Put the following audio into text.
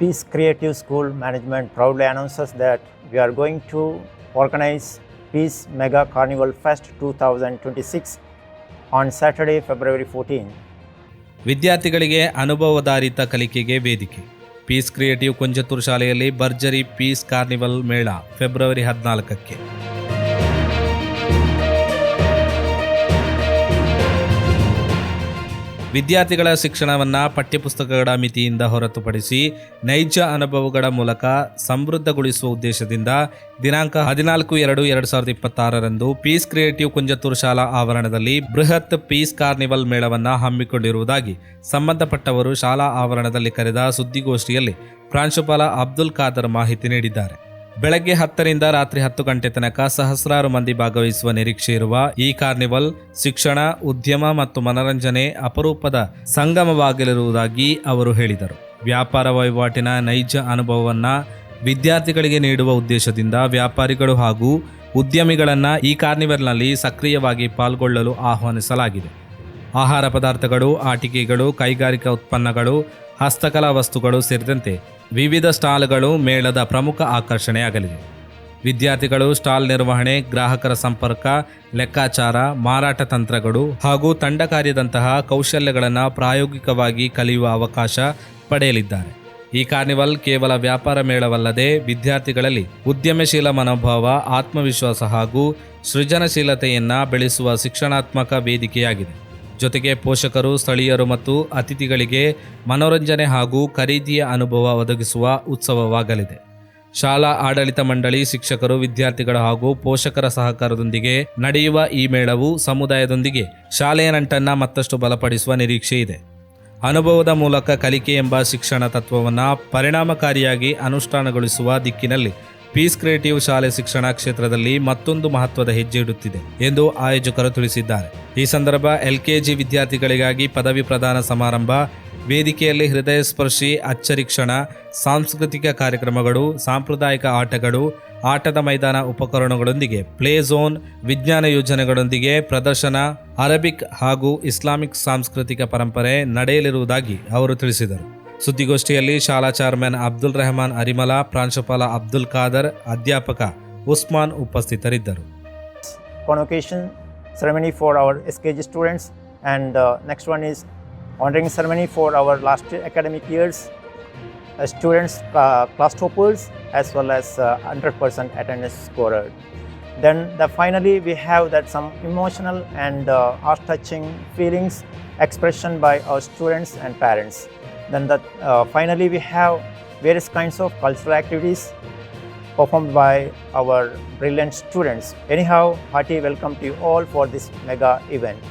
Peace Creative School Management proudly announces that we are going to organize Peace Mega Carnival Fest 2026 on Saturday, February 14. ವಿದ್ಯಾರ್ಥಿಗಳಿಗೆ ಅನುಭವಧಾರಿತ ಕಲಿಕೆಗೆ ವೇದಿಕೆ piece creative Kunjathur ಶಾಲೆಯಲ್ಲಿ ಭರ್ಜರಿ peace carnival ಮೇಳ February ಹದಿನಾಲ್ಕಕ್ಕೆ ವಿದ್ಯಾರ್ಥಿಗಳ ಶಿಕ್ಷಣವನ್ನು ಪಠ್ಯಪುಸ್ತಕಗಳ ಮಿತಿಯಿಂದ ಹೊರತುಪಡಿಸಿ ನೈಜ ಅನುಭವಗಳ ಮೂಲಕ ಸಮೃದ್ಧಗೊಳಿಸುವ ಉದ್ದೇಶದಿಂದ ದಿನಾಂಕ ಹದಿನಾಲ್ಕು ಎರಡು ಎರಡು ಸಾವಿರದ ಇಪ್ಪತ್ತಾರರಂದು ಪೀಸ್ ಕ್ರಿಯೇಟಿವ್ ಕುಂಜತ್ತೂರು ಶಾಲಾ ಆವರಣದಲ್ಲಿ ಬೃಹತ್ ಪೀಸ್ ಕಾರ್ನಿವಲ್ ಮೇಳವನ್ನು ಹಮ್ಮಿಕೊಂಡಿರುವುದಾಗಿ ಸಂಬಂಧಪಟ್ಟವರು ಶಾಲಾ ಆವರಣದಲ್ಲಿ ಕರೆದ ಸುದ್ದಿಗೋಷ್ಠಿಯಲ್ಲಿ ಪ್ರಾಂಶುಪಾಲ ಅಬ್ದುಲ್ ಖಾದರ್ ಮಾಹಿತಿ ನೀಡಿದ್ದಾರೆ. ಬೆಳಗ್ಗೆ ಹತ್ತರಿಂದ ರಾತ್ರಿ ಹತ್ತು ಗಂಟೆ ತನಕ ಸಹಸ್ರಾರು ಮಂದಿ ಭಾಗವಹಿಸುವ ನಿರೀಕ್ಷೆ ಇರುವ ಈ ಕಾರ್ನಿವಲ್ ಶಿಕ್ಷಣ, ಉದ್ಯಮ ಮತ್ತು ಮನರಂಜನೆ ಅಪರೂಪದ ಸಂಗಮವಾಗಲಿರುವುದಾಗಿ ಅವರು ಹೇಳಿದರು. ವ್ಯಾಪಾರ ವಹಿವಾಟಿನ ನೈಜ ಅನುಭವವನ್ನು ವಿದ್ಯಾರ್ಥಿಗಳಿಗೆ ನೀಡುವ ಉದ್ದೇಶದಿಂದ ವ್ಯಾಪಾರಿಗಳು ಹಾಗೂ ಉದ್ಯಮಿಗಳನ್ನು ಈ ಕಾರ್ನಿವಲ್ನಲ್ಲಿ ಸಕ್ರಿಯವಾಗಿ ಪಾಲ್ಗೊಳ್ಳಲು ಆಹ್ವಾನಿಸಲಾಗಿದೆ. ಆಹಾರ ಪದಾರ್ಥಗಳು, ಆಟಿಕೆಗಳು, ಕೈಗಾರಿಕಾ ಉತ್ಪನ್ನಗಳು, ಹಸ್ತಕಲಾ ವಸ್ತುಗಳು ಸೇರಿದಂತೆ ವಿವಿಧ ಸ್ಟಾಲ್ಗಳು ಮೇಳದ ಪ್ರಮುಖ ಆಕರ್ಷಣೆಯಾಗಲಿದೆ ವಿದ್ಯಾರ್ಥಿಗಳು ಸ್ಟಾಲ್ ನಿರ್ವಹಣೆ, ಗ್ರಾಹಕರ ಸಂಪರ್ಕ, ಲೆಕ್ಕಾಚಾರ, ಮಾರಾಟ ತಂತ್ರಗಳು ಹಾಗೂ ತಂಡ ಕಾರ್ಯದಂತಹ ಕೌಶಲ್ಯಗಳನ್ನು ಪ್ರಾಯೋಗಿಕವಾಗಿ ಕಲಿಯುವ ಅವಕಾಶ ಪಡೆಯಲಿದ್ದಾರೆ. ಈ ಕಾರ್ನಿವಲ್ ಕೇವಲ ವ್ಯಾಪಾರ ಮೇಳವಲ್ಲದೆ ವಿದ್ಯಾರ್ಥಿಗಳಲ್ಲಿ ಉದ್ಯಮಶೀಲ ಮನೋಭಾವ, ಆತ್ಮವಿಶ್ವಾಸ ಹಾಗೂ ಸೃಜನಶೀಲತೆಯನ್ನು ಬೆಳೆಸುವ ಶಿಕ್ಷಣಾತ್ಮಕ ವೇದಿಕೆಯಾಗಿದೆ. ಜೊತೆಗೆ ಪೋಷಕರು, ಸ್ಥಳೀಯರು ಮತ್ತು ಅತಿಥಿಗಳಿಗೆ ಮನೋರಂಜನೆ ಹಾಗೂ ಖರೀದಿಯ ಅನುಭವ ಒದಗಿಸುವ ಉತ್ಸವವಾಗಲಿದೆ. ಶಾಲಾ ಆಡಳಿತ ಮಂಡಳಿ ಶಿಕ್ಷಕರು, ವಿದ್ಯಾರ್ಥಿಗಳು ಹಾಗೂ ಪೋಷಕರ ಸಹಕಾರದೊಂದಿಗೆ ನಡೆಯುವ ಈ ಮೇಳವು ಸಮುದಾಯದೊಂದಿಗೆ ಶಾಲೆಯ ನಂಟನ್ನು ಮತ್ತಷ್ಟು ಬಲಪಡಿಸುವ ನಿರೀಕ್ಷೆ ಇದೆ. ಅನುಭವದ ಮೂಲಕ ಕಲಿಕೆ ಎಂಬ ಶಿಕ್ಷಣ ತತ್ವವನ್ನು ಪರಿಣಾಮಕಾರಿಯಾಗಿ ಅನುಷ್ಠಾನಗೊಳಿಸುವ ದಿಕ್ಕಿನಲ್ಲಿ ಪೀಸ್ ಕ್ರಿಯೇಟಿವ್ ಶಾಲೆ ಶಿಕ್ಷಣ ಕ್ಷೇತ್ರದಲ್ಲಿ ಮತ್ತೊಂದು ಮಹತ್ವದ ಹೆಜ್ಜೆ ಇಡುತ್ತಿದೆ ಎಂದು ಆಯೋಜಕರು ತಿಳಿಸಿದ್ದಾರೆ. ಈ ಸಂದರ್ಭ ಎಲ್ಕೆಜಿ ವಿದ್ಯಾರ್ಥಿಗಳಿಗಾಗಿ ಪದವಿ ಪ್ರದಾನ ಸಮಾರಂಭ, ವೇದಿಕೆಯಲ್ಲಿ ಹೃದಯ ಸ್ಪರ್ಶಿ ಅಚ್ಚರಿಕ್ಷಣ ಸಾಂಸ್ಕೃತಿಕ ಕಾರ್ಯಕ್ರಮಗಳು, ಸಾಂಪ್ರದಾಯಿಕ ಆಟಗಳು, ಆಟದ ಮೈದಾನ ಉಪಕರಣಗಳೊಂದಿಗೆ ಪ್ಲೇ ಝೋನ್, ವಿಜ್ಞಾನ ಯೋಜನೆಗಳೊಂದಿಗೆ ಪ್ರದರ್ಶನ, ಅರಬಿಕ್ ಹಾಗೂ ಇಸ್ಲಾಮಿಕ್ ಸಾಂಸ್ಕೃತಿಕ ಪರಂಪರೆ ನಡೆಯಲಿರುವುದಾಗಿ ಅವರು ತಿಳಿಸಿದರು. ಸುದ್ದಿಗೋಷ್ಠಿಯಲ್ಲಿ ಶಾಲಾ ಚೇರ್ಮನ್ ಅಬ್ದುಲ್ ರೆಹಮಾನ್ ಅರಿಮಲ ಪ್ರಾಂಶುಪಾಲ ಅಬ್ದುಲ್ ಖಾದರ್ ಅಧ್ಯಾಪಕ ಉಸ್ಮಾನ್ ಉಪಸ್ಥಿತರಿದ್ದರು Convocation ceremony for our SKG students, and uh, next one is honoring ceremony for our last academic years uh, students, uh, class toppers, as well as uh, 100% attendance scorer. Then the finally we have that some emotional and uh, heart-touching feelings expression by our students and parents. Then that uh, finally we have various kinds of cultural activities performed by our brilliant students. Anyhow, hearty welcome to you all for this mega event.